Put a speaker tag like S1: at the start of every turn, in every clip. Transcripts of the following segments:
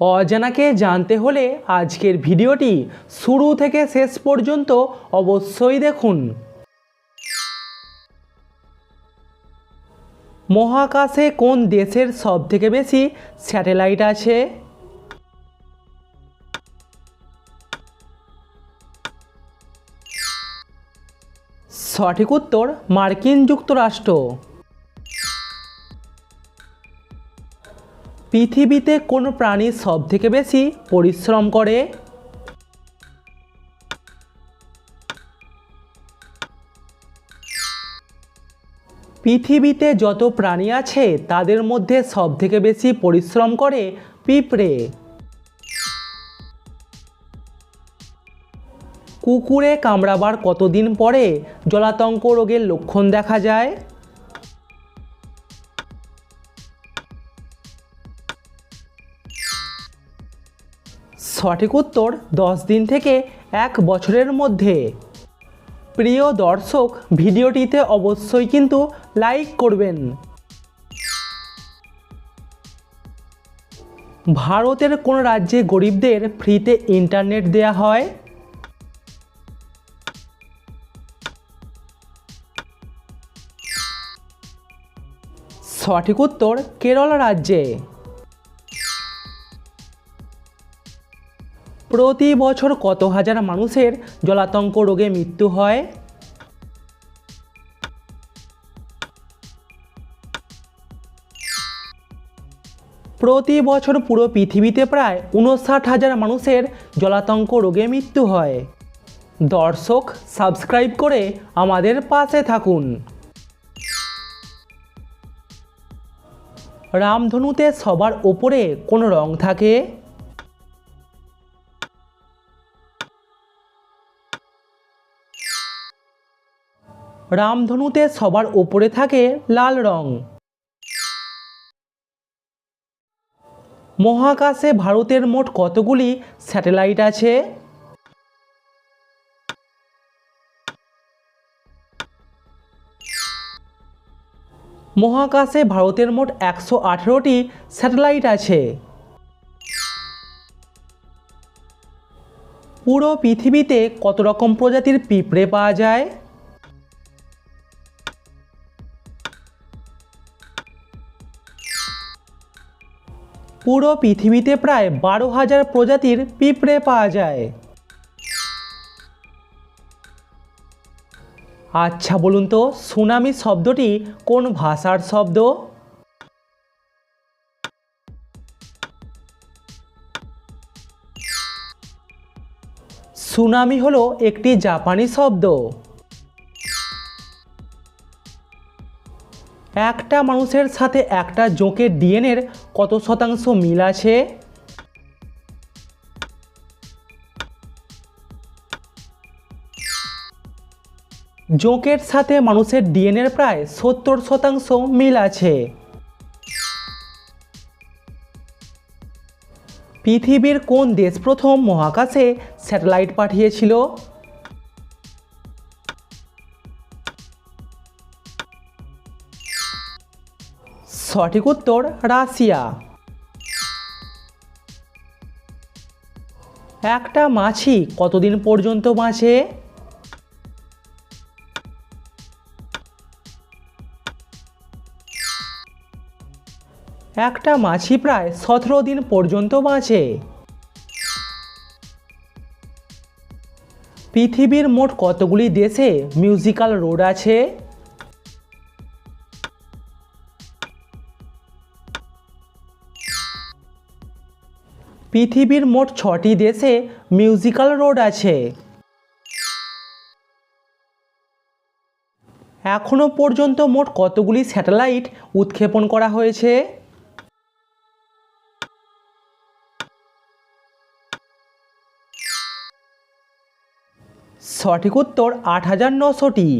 S1: অজানাকে জানতে হলে আজকের ভিডিওটি শুরু থেকে শেষ পর্যন্ত অবশ্যই দেখুন। মহাকাশে কোন দেশের সবথেকে বেশি স্যাটেলাইট আছে? সঠিক উত্তর মার্কিন যুক্তরাষ্ট্র। পৃথিবীতে কোন প্রাণী সবথেকে বেশি পরিশ্রম করে? পৃথিবীতে যত প্রাণী আছে, তাদের মধ্যে সবথেকে বেশি পরিশ্রম করে পিঁপড়ে। কুকুরে কামড়াবার কতদিন পরে জলাতঙ্ক রোগের লক্ষণ দেখা যায়? সঠিক উত্তর দশ দিন থেকে এক বছরের মধ্যে। প্রিয় দর্শক, ভিডিওটিতে অবশ্যই কিন্তু লাইক করবেন। ভারতের কোন রাজ্যে গরিবদের ফ্রিতে ইন্টারনেট দেয়া হয়? সঠিক উত্তর কেরল রাজ্যে। প্রতি বছর কত হাজার মানুষের জলাতঙ্ক রোগে মৃত্যু হয়? প্রতি বছর পুরো পৃথিবীতে প্রায় উনষাট হাজার মানুষের জলাতঙ্ক রোগে মৃত্যু হয়। দর্শক, সাবস্ক্রাইব করে আমাদের পাশে থাকুন। রামধনুতে সবার ওপরে কোন রং থাকে? রামধনুতে সবার ওপরে থাকে লাল রং। মহাকাশে ভারতের মোট কতগুলি স্যাটেলাইট আছে? মহাকাশে ভারতের মোট একশো আঠেরোটি স্যাটেলাইট আছে। পুরো পৃথিবীতে কত রকম প্রজাতির পিঁপড়ে পাওয়া যায়? পুরো পৃথিবীতে প্রায় বারো হাজার প্রজাতির পিঁপড়ে পাওয়া যায়। আচ্ছা বলুন তো, সুনামি শব্দটি কোন ভাষার শব্দ? সুনামি হলো একটি জাপানি শব্দ। একটা মানুষের সাথে একটা জোঁকের ডিএনএর কত শতাংশ মিল আছে? জোঁকের সাথে মানুষের ডিএনএর প্রায় সত্তর শতাংশ মিল আছে। পৃথিবীর কোন দেশ প্রথম মহাকাশে স্যাটেলাইট পাঠিয়েছিল? সঠিক উত্তর রাশিয়া। একটা মাছি কতদিন পর্যন্ত বাঁচে? একটা মাছি প্রায় সতেরো দিন পর্যন্ত বাঁচে। পৃথিবীর মোট কতগুলি দেশে মিউজিক্যাল রোড আছে? পৃথিবীর মোট ছটি দেশে মিউজিক্যাল রোড আছে। এখনও পর্যন্ত মোট কতগুলি স্যাটেলাইট উৎক্ষেপণ করা হয়েছে? সঠিক উত্তর আট হাজার নশোটি।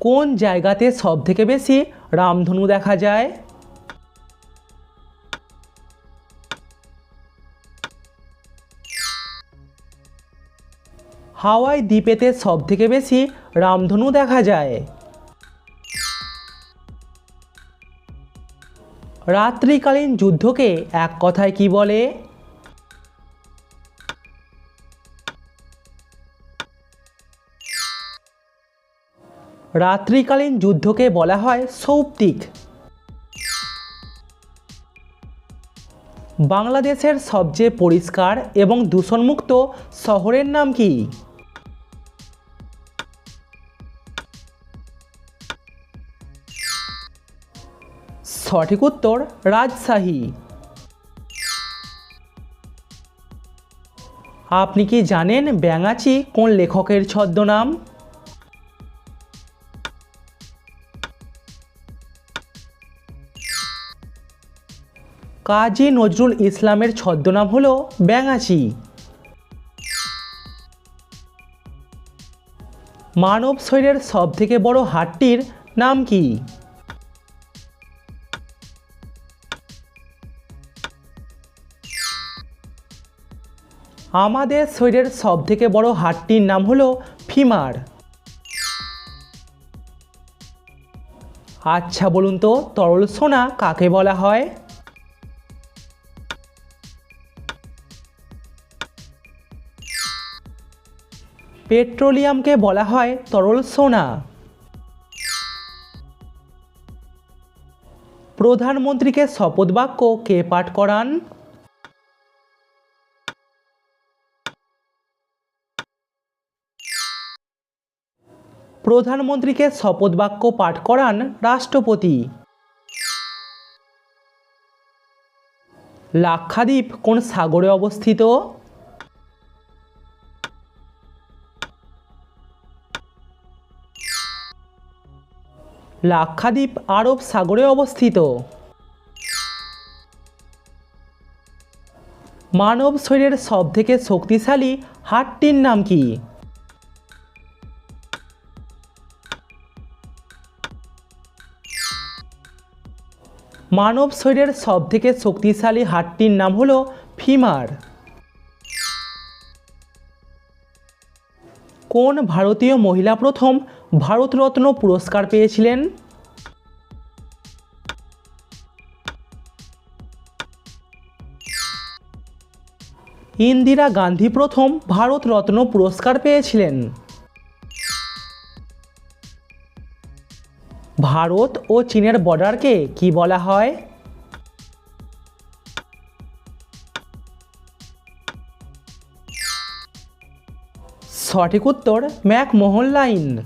S1: কোন জায়গাতে সব থেকে বেশি রামধনু দেখা যায়? হাওয়াই দ্বীপেতে সব থেকে বেশি রামধনু দেখা যায়। রাত্রিকালীন যুদ্ধকে এক কথায় কি বলে? রাত্রিকালীন যুদ্ধকে বলা হয় সৌপ্তিক। বাংলাদেশের সবচেয়ে পরিষ্কার এবং দূষণমুক্ত শহরের নাম কি? সঠিক উত্তর রাজশাহী। আপনি কি জানেন ব্যাঙাচি কোন লেখকের ছদ্মনাম? কাজী নজরুল ইসলামের ছদ্মনাম হল ব্যাঙাচি। মানব শরীরের সবথেকে বড় হাড়টির নাম কি? আমাদের শরীরের সবথেকে বড় হাড়টির নাম হলো ফিমার। আচ্ছা বলুন তো, তরল সোনা কাকে বলা হয়? পেট্রোলিয়ামকে বলা হয় তরল সোনা। প্রধানমন্ত্রীকে শপথ বাক্য কে পাঠ করান? প্রধানমন্ত্রীকে শপথ বাক্য পাঠ করান রাষ্ট্রপতি। লাক্ষাদ্বীপ কোন সাগরে অবস্থিত? লাক্ষাদ্বীপ আরব সাগরে অবস্থিত। মানব শরীরের সবথেকে শক্তিশালী হাড়টির নাম কি? মানব শরীরের সবথেকে শক্তিশালী হাড়টির নাম হলো ফিমার। কোন ভারতীয় মহিলা প্রথম ভারতরত্ন পুরস্কার পেয়েছিলেন? ইন্দিরা গান্ধী প্রথম ভারতরত্ন পুরস্কার পেয়েছিলেন। ভারত ও চীনের বর্ডারকে কি বলা হয়? সঠিক উত্তর, ম্যাকমোহন লাইন।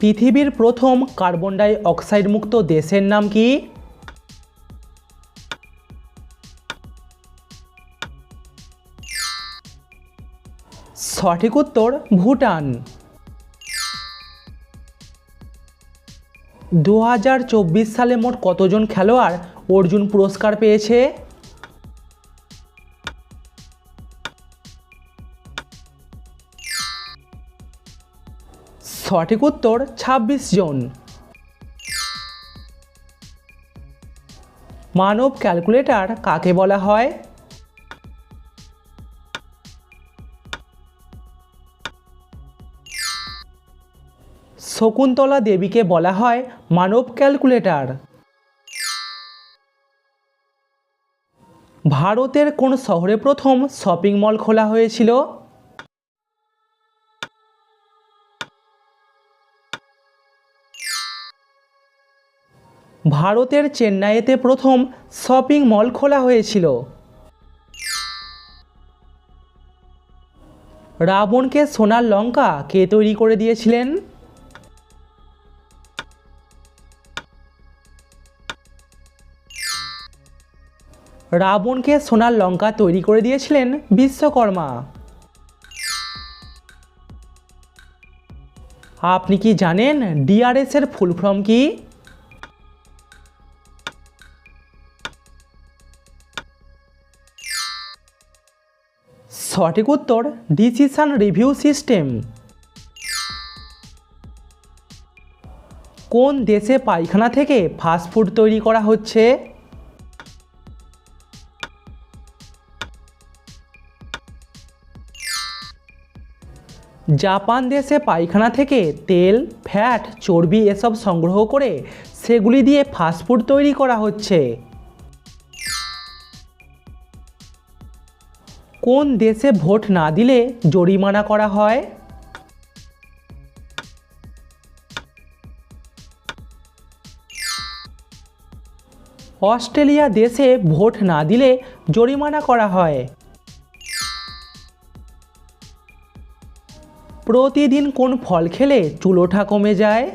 S1: পৃথিবীর প্রথম কার্বন ডাই অক্সাইড মুক্ত দেশের নাম কি? সঠিক উত্তর, ভুটান। দু হাজার চব্বিশ সালে মোট কতজন খেলোয়াড় অর্জুন পুরস্কার পেয়েছে? সঠিক উত্তর ২৬ জন। মানব ক্যালকুলেটর কাকে বলা হয়? শকুন্তলা দেবীকে বলা হয় মানব ক্যালকুলেটর। ভারতের কোন শহরে প্রথম শপিং মল খোলা হয়েছিল? ভারতের চেন্নাইতে প্রথম শপিং মল খোলা হয়েছিল। রাবণকে সোনার লঙ্কা কে তৈরি করে দিয়েছিলেন? রাবণকে সোনার লঙ্কা তৈরি করে দিয়েছিলেন বিশ্বকর্মা। আপনি কি জানেন ডিআরএস এর ফুল ফর্ম কি? সঠিক উত্তর ডিসিশন রিভিউ সিস্টেম। কোন দেশে পায়খানা থেকে ফাস্টফুড তৈরি করা হচ্ছে? জাপান দেশে পায়খানা থেকে তেল, ফ্যাট, চর্বি এসব সংগ্রহ করে সেগুলি দিয়ে ফাস্টফুড তৈরি করা হচ্ছে। কোন দেশে ভোট না দিলে জরিমানা করা হয়? অস্ট্রেলিয়া দেশে ভোট না দিলে জরিমানা করা হয়। প্রতিদিন কোন ফল খেলে চুলোঠা কমে যায়?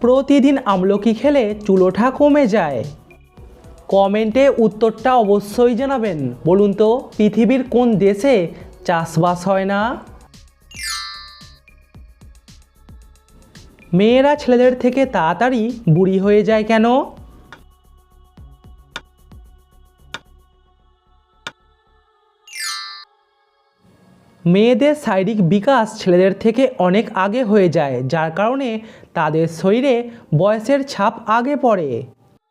S1: প্রতিদিন আমলকি খেলে চুলোঠা কমে যায়। কমেন্টে উত্তরটা অবশ্যই জানাবেন। বলুন তো, পৃথিবীর কোন দেশে চাষবাস হয় না? মেয়েরা ছেলেদের থেকে তাড়াতাড়ি বুড়ি হয়ে যায় কেন? মেয়েদের শারীরিক বিকাশ ছেলেদের থেকে অনেক আগে হয়ে যায়, যার কারণে তাদের শরীরে বয়সের ছাপ আগে পড়ে।